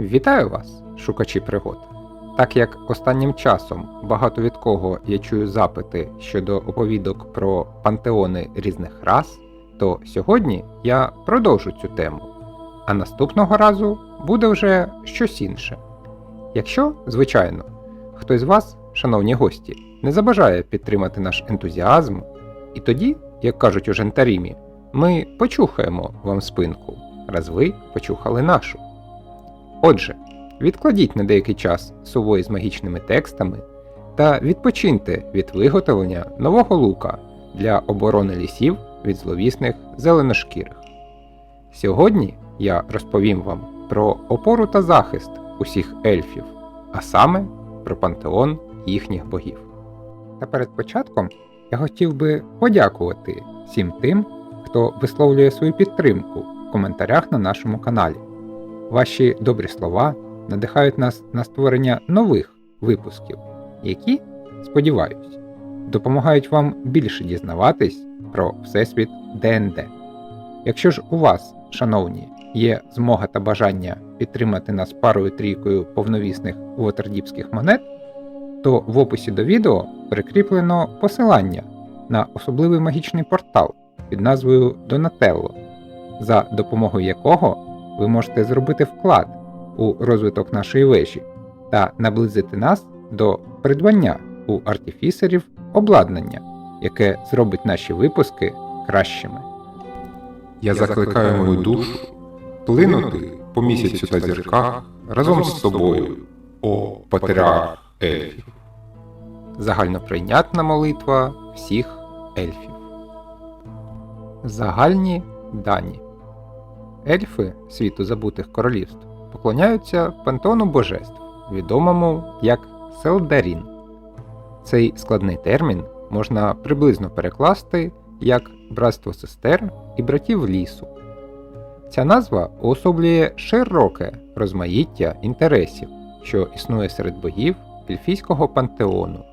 Вітаю вас, шукачі пригод! Так як останнім часом багато від кого я чую запити щодо оповідок про пантеони різних рас, то сьогодні я продовжу цю тему, а наступного разу буде вже щось інше. Якщо, звичайно, хтось з вас, шановні гості, не забажає підтримати наш ентузіазм, і тоді, як кажуть у Жентарімі, ми почухаємо вам спинку, раз ви почухали нашу. Отже, відкладіть на деякий час сувої з магічними текстами та відпочиньте від виготовлення нового лука для оборони лісів від зловісних зеленошкірих. Сьогодні я розповім вам про опору та захист усіх ельфів, а саме про пантеон їхніх богів. Та перед початком я хотів би подякувати всім тим, хто висловлює свою підтримку в коментарях на нашому каналі. Ваші добрі слова надихають нас на створення нових випусків, які, сподіваюсь, допомагають вам більше дізнаватись про Всесвіт ДНД. Якщо ж у вас, шановні, є змога та бажання підтримати нас парою трійкою повновісних вотердіпських монет, то в описі до відео прикріплено посилання на особливий магічний портал під назвою Donatello, за допомогою якого ви можете зробити вклад у розвиток нашої вежі та наблизити нас до придбання у артифісерів обладнання, яке зробить наші випуски кращими. Я закликаю мою душу плинути по місяцю та зірках разом з тобою, о патріарх ельфів. Загальноприйнятна молитва всіх ельфів. Загальні дані. Ельфи світу забутих королівств поклоняються пантеону божеств, відомому як Селдарін. Цей складний термін можна приблизно перекласти як братство сестер і братів лісу. Ця назва уособлює широке розмаїття інтересів, що існує серед богів ельфійського пантеону,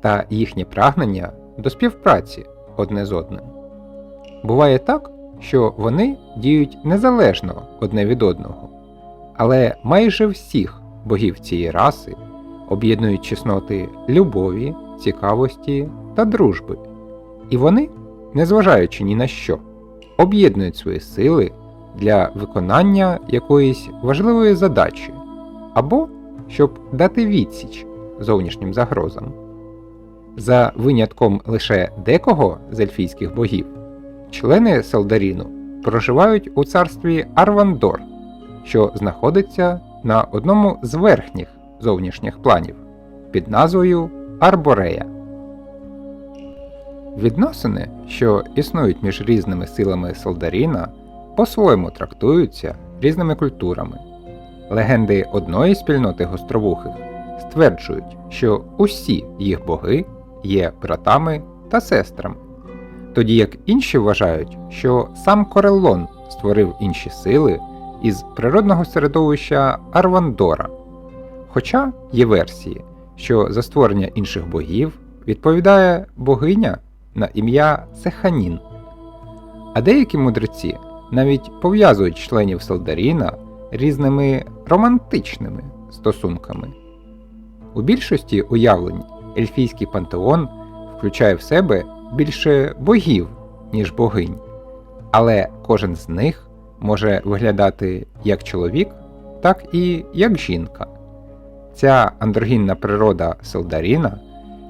та їхнє прагнення до співпраці одне з одним. Буває так, що вони діють незалежно одне від одного, але майже всіх богів цієї раси об'єднують чесноти любові, цікавості та дружби, і вони, незважаючи ні на що, об'єднують свої сили для виконання якоїсь важливої задачі або щоб дати відсіч зовнішнім загрозам. За винятком лише декого з ельфійських богів, члени Селдаріну проживають у царстві Арвандор, що знаходиться на одному з верхніх зовнішніх планів під назвою Арборея. Відносини, що існують між різними силами Селдаріна, по-своєму трактуються різними культурами. Легенди одної спільноти гостровухих стверджують, що усі їх боги є братами та сестрами, тоді як інші вважають, що сам Кореллон створив інші сили із природного середовища Арвандора. Хоча є версії, що за створення інших богів відповідає богиня на ім'я Сеханін. А деякі мудреці навіть пов'язують членів Селдаріна різними романтичними стосунками. У більшості уявлень ельфійський пантеон включає в себе більше богів, ніж богинь, але кожен з них може виглядати як чоловік, так і як жінка. Ця андрогінна природа Селдаріна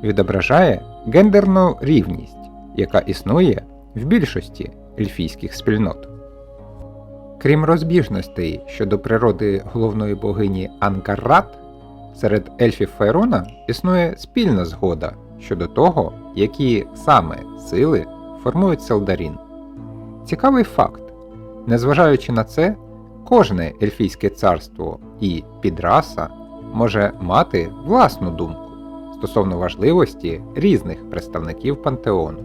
відображає гендерну рівність, яка існує в більшості ельфійських спільнот. Крім розбіжностей щодо природи головної богині Ангаррат, серед ельфів Фейрона існує спільна згода щодо того, які саме сили формують Селдарін. Цікавий факт: незважаючи на це, кожне ельфійське царство і підраса може мати власну думку стосовно важливості різних представників пантеону.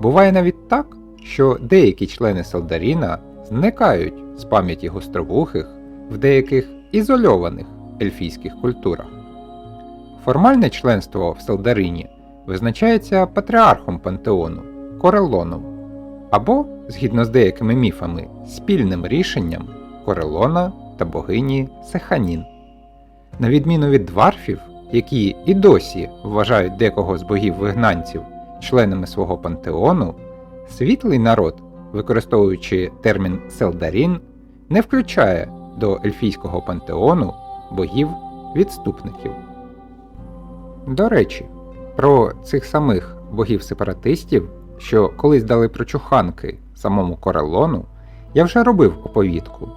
Буває навіть так, що деякі члени Селдаріна зникають з пам'яті гостровухих в деяких ізольованих ельфійських культурах. Формальне членство в Селдарині визначається патріархом пантеону Корелоном, або, згідно з деякими міфами, спільним рішенням Корелона та богині Сеханін. На відміну від дварфів, які і досі вважають декого з богів-вигнанців членами свого пантеону, світлий народ, використовуючи термін Селдарін, не включає до ельфійського пантеону богів-відступників. До речі, про цих самих богів-сепаратистів, що колись дали прочуханки самому Корелону, я вже робив оповідку.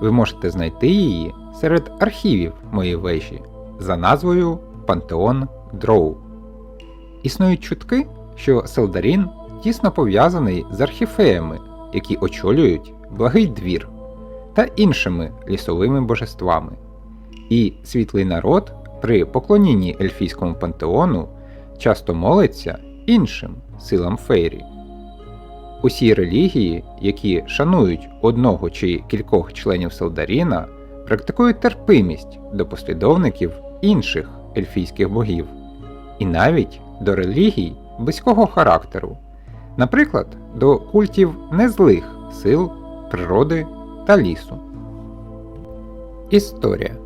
Ви можете знайти її серед архівів моєї вежі за назвою Пантеон Дроу. Існують чутки, що Селдарін тісно пов'язаний з архіфеями, які очолюють благий двір та іншими лісовими божествами. І світлий народ при поклонінні ельфійському пантеону часто молиться іншим силам фейрі. Усі релігії, які шанують одного чи кількох членів Селдаріна, практикують терпимість до послідовників інших ельфійських богів, і навіть до релігій близького характеру, наприклад, до культів незлих сил, природи та лісу. Історія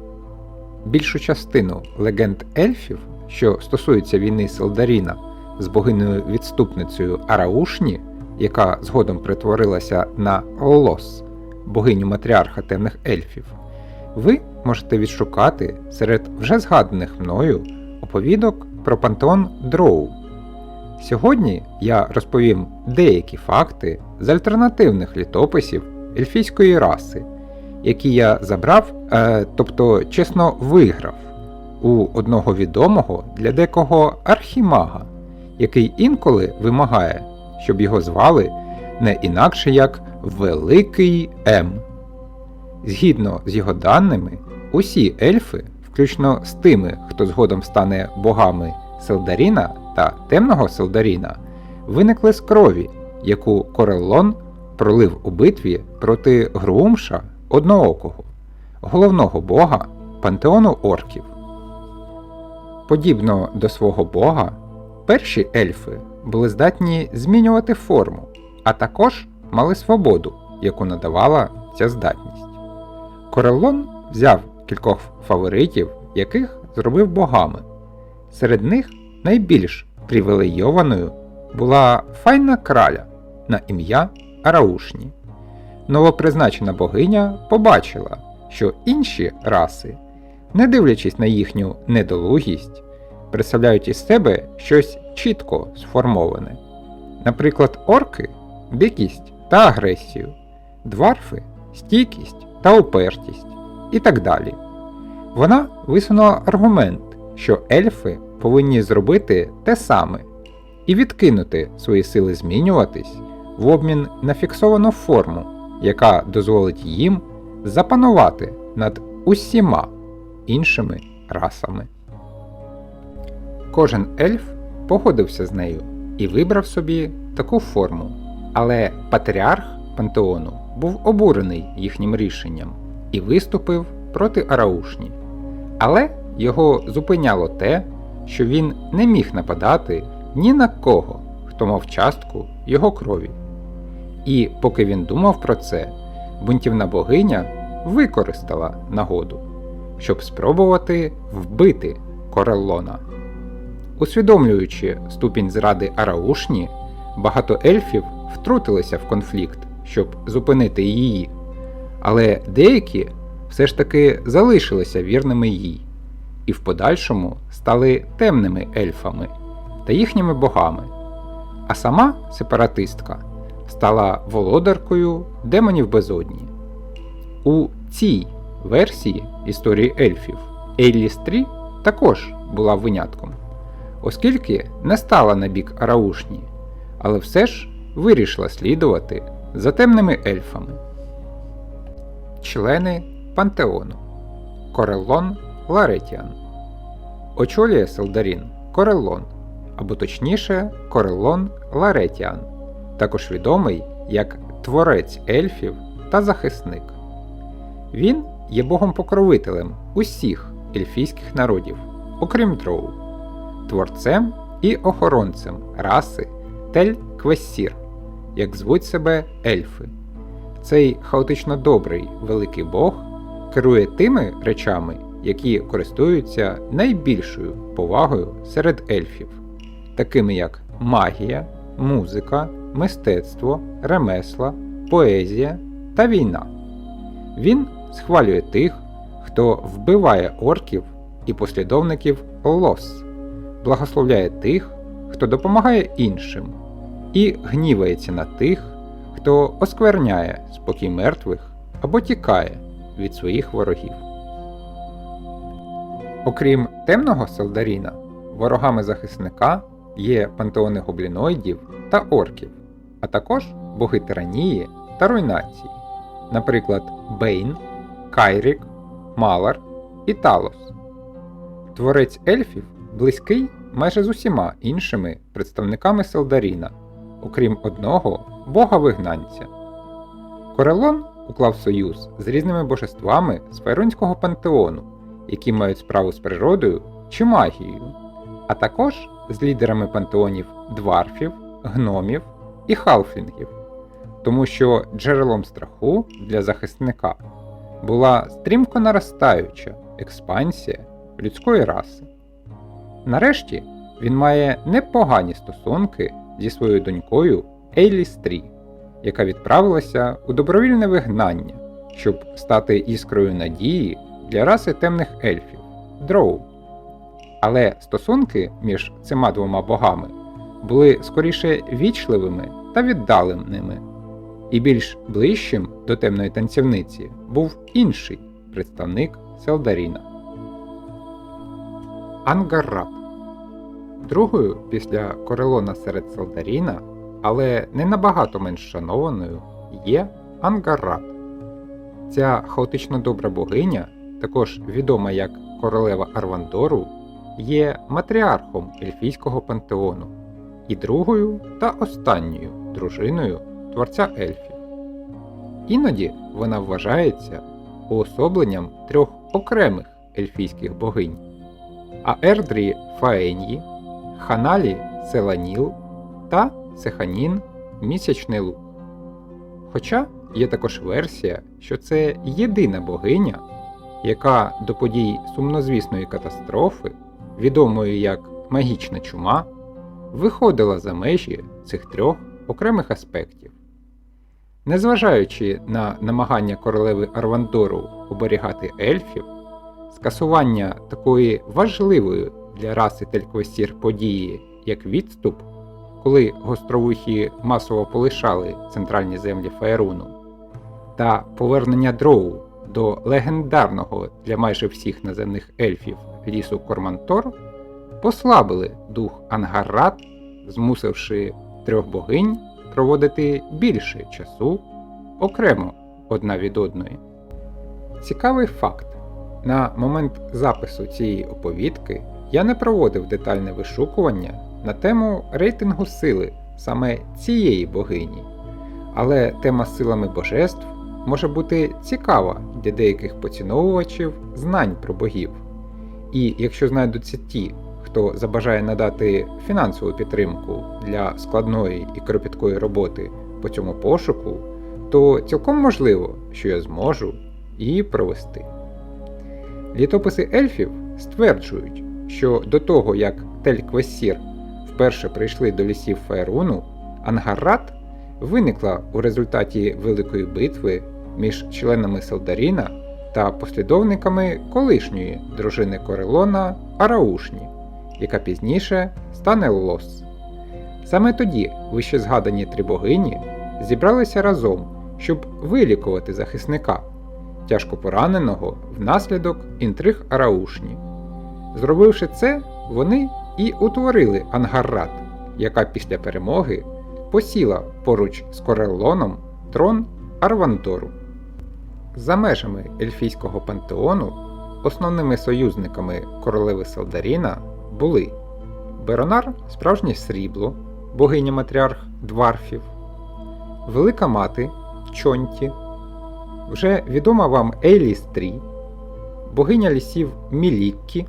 Більшу частину легенд ельфів, що стосуються війни Селдаріна з богиною відступницею Араушні, яка згодом перетворилася на Лос, богиню матріарха темних ельфів, ви можете відшукати серед вже згаданих мною оповідок про пантеон Дроу. Сьогодні я розповім деякі факти з альтернативних літописів ельфійської раси, які я забрав, е, тобто чесно виграв у одного відомого для декого архімага, який інколи вимагає, щоб його звали не інакше як Великий М. Згідно з його даними, усі ельфи, включно з тими, хто згодом стане богами Селдаріна та темного Селдаріна, виникли з крові, яку Кореллон пролив у битві проти Груумша одноокого, головного бога пантеону орків. Подібно до свого бога, перші ельфи були здатні змінювати форму, а також мали свободу, яку надавала ця здатність. Кореллон взяв кількох фаворитів, яких зробив богами. Серед них найбільш привілейованою була файна краля на ім'я Араушні. Новопризначена богиня побачила, що інші раси, не дивлячись на їхню недолугість, представляють із себе щось чітко сформоване. Наприклад, орки дикість та агресію, дварфи стійкість та упертість і так далі. Вона висунула аргумент, що ельфи повинні зробити те саме і відкинути свої сили змінюватись в обмін на фіксовану форму, яка дозволить їм запанувати над усіма іншими расами. Кожен ельф погодився з нею і вибрав собі таку форму, але патріарх пантеону був обурений їхнім рішенням і виступив проти Араушні. Але його зупиняло те, що він не міг нападати ні на кого, хто мав частку його крові. І поки він думав про це, бунтівна богиня використала нагоду, щоб спробувати вбити Кореллона. Усвідомлюючи ступінь зради Араушні, багато ельфів втрутилися в конфлікт, щоб зупинити її, але деякі все ж таки залишилися вірними їй і в подальшому стали темними ельфами та їхніми богами. А сама сепаратистка стала володаркою демонів безодні. У цій версії історії ельфів Ейлістрі також була винятком, оскільки не стала на бік Араушні, але все ж вирішила слідувати за темними ельфами. Члени Пантеону Кореллон Ларетіан Очолює Селдарін Кореллон, або точніше Кореллон Ларетіан, також відомий як Творець ельфів та захисник. Він є богом-покровителем усіх ельфійських народів, окрім дроу, творцем і охоронцем раси Тель Квессір, як звуть себе ельфи. Цей хаотично добрий великий бог керує тими речами, які користуються найбільшою повагою серед ельфів, такими як магія, музика, мистецтво, ремесла, поезія та війна. Він схвалює тих, хто вбиває орків і послідовників лос, благословляє тих, хто допомагає іншим, і гнівається на тих, хто оскверняє спокій мертвих або тікає від своїх ворогів. Окрім темного Селдаріна, ворогами захисника є пантеони гобліноїдів та орків, а також боги тиранії та руйнації, наприклад, Бейн, Кайрік, Малар і Талос. Творець ельфів близький майже з усіма іншими представниками Селдаріна, окрім одного бога вигнанця. Корелон уклав союз з різними божествами з файронського пантеону, які мають справу з природою чи магією, а також з лідерами пантеонів дварфів, гномів і халфлінгів, тому що джерелом страху для захисника була стрімко наростаюча експансія людської раси. Нарешті він має непогані стосунки зі своєю донькою Ейлі Стрі, яка відправилася у добровільне вигнання, щоб стати іскрою надії для раси темних ельфів дроу. Але стосунки між цими двома богами були скоріше вічливими та віддаленими, і більш ближчим до темної танцівниці був інший представник Селдаріна. Ангаррат Другою після Корелона серед Селдаріна, але не набагато менш шанованою, є Ангаррат. Ця хаотично добра богиня, також відома як королева Арвандору, є матріархом ельфійського пантеону і другою та останньою дружиною творця ельфів. Іноді вона вважається уособленням трьох окремих ельфійських богинь Аердрі Фаеньї, Ханалі Селаніл та Сеханін Місячний Лук. Хоча є також версія, що це єдина богиня, яка до подій сумнозвісної катастрофи, відомої як магічна чума, виходила за межі цих трьох окремих аспектів. Незважаючи на намагання королеви Арвандору оберігати ельфів, скасування такої важливої для раси Тельквесір події, як відступ, коли гостровухі масово полишали центральні землі Фаеруну, та повернення дроу до легендарного для майже всіх наземних ельфів лісу Кормантор, послабили дух Ангаррат, змусивши трьох богинь проводити більше часу окремо одна від одної. Цікавий факт. На момент запису цієї оповідки я не проводив детальне вишукування на тему рейтингу сили саме цієї богині, але тема силами божеств може бути цікава для деяких поціновувачів знань про богів. І якщо знайдуться ті, хто забажає надати фінансову підтримку для складної і кропіткої роботи по цьому пошуку, то цілком можливо, що я зможу її провести. Літописи ельфів стверджують, що до того як Тель-Квесір вперше прийшли до лісів Фаеруну, Ангаррат виникла у результаті великої битви між членами Селдаріна та послідовниками колишньої дружини Корелона Араушні, яка пізніше стане Лос. Саме тоді вище згадані три богині зібралися разом, щоб вилікувати захисника, тяжко пораненого внаслідок інтриг Араушні. Зробивши це, вони і утворили Ангаррат, яка після перемоги посіла поруч з Кореллоном трон Арвантору. За межами ельфійського пантеону основними союзниками королеви Салдаріна були. Беронар справжнє срібло, богиня матріарх Дварфів, Велика Мати Чонті, вже відома вам Ейліс Трі, богиня лісів Міліккі,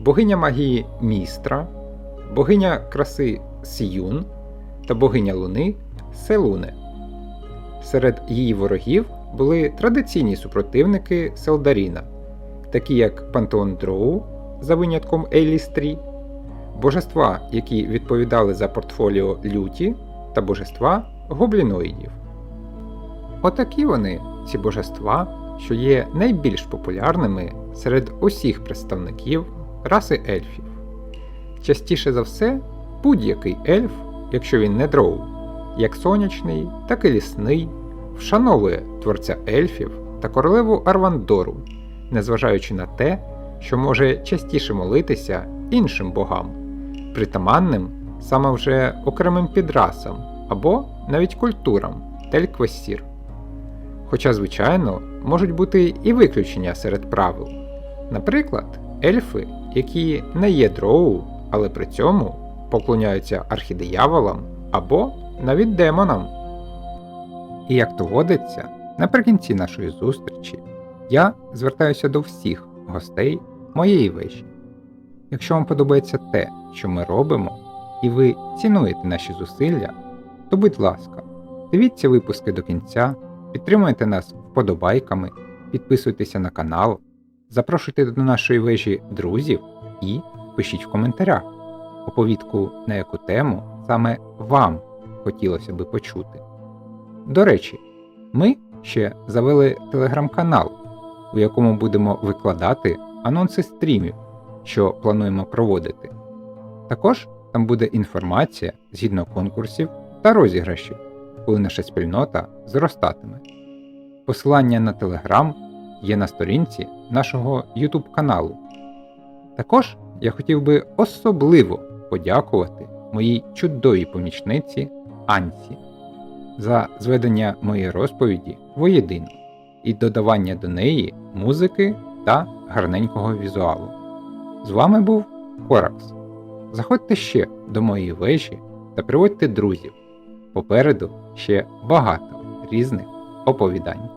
богиня магії Містра, богиня краси Сіюн. Та богиня Луни Селуне. Серед її ворогів були традиційні супротивники Селдаріна, такі як Пантеон Дроу за винятком Ейлістрі, божества, які відповідали за портфоліо люті, та божества гобліноїдів. Отакі вони, ці божества, що є найбільш популярними серед усіх представників раси ельфів. Частіше за все, будь-який ельф, якщо він не дроу, як сонячний, так і лісний, вшановує творця ельфів та королеву Арвандору, незважаючи на те, що може частіше молитися іншим богам, притаманним саме вже окремим підрасам або навіть культурам Тельквесір. Хоча, звичайно, можуть бути і виключення серед правил. Наприклад, ельфи, які не є дроу, але при цьому поклоняються архідияволам або навіть демонам. І як то водиться, наприкінці нашої зустрічі я звертаюся до всіх гостей моєї вежі. Якщо вам подобається те, що ми робимо, і ви цінуєте наші зусилля, то будь ласка, дивіться випуски до кінця, підтримуйте нас вподобайками, підписуйтеся на канал, запрошуйте до нашої вежі друзів і пишіть в коментарях оповідку на яку тему саме вам хотілося би почути. До речі, ми ще завели телеграм-канал, у якому будемо викладати анонси стрімів, що плануємо проводити. Також там буде інформація згідно конкурсів та розіграшів, коли наша спільнота зростатиме. Посилання на Телеграм є на сторінці нашого YouTube каналу. Також я хотів би особливо подякувати моїй чудовій помічниці Анці за зведення моєї розповіді воєдино і додавання до неї музики та гарненького візуалу. З вами був Коракс. Заходьте ще до моєї вежі та приводьте друзів. Попереду ще багато різних оповідань.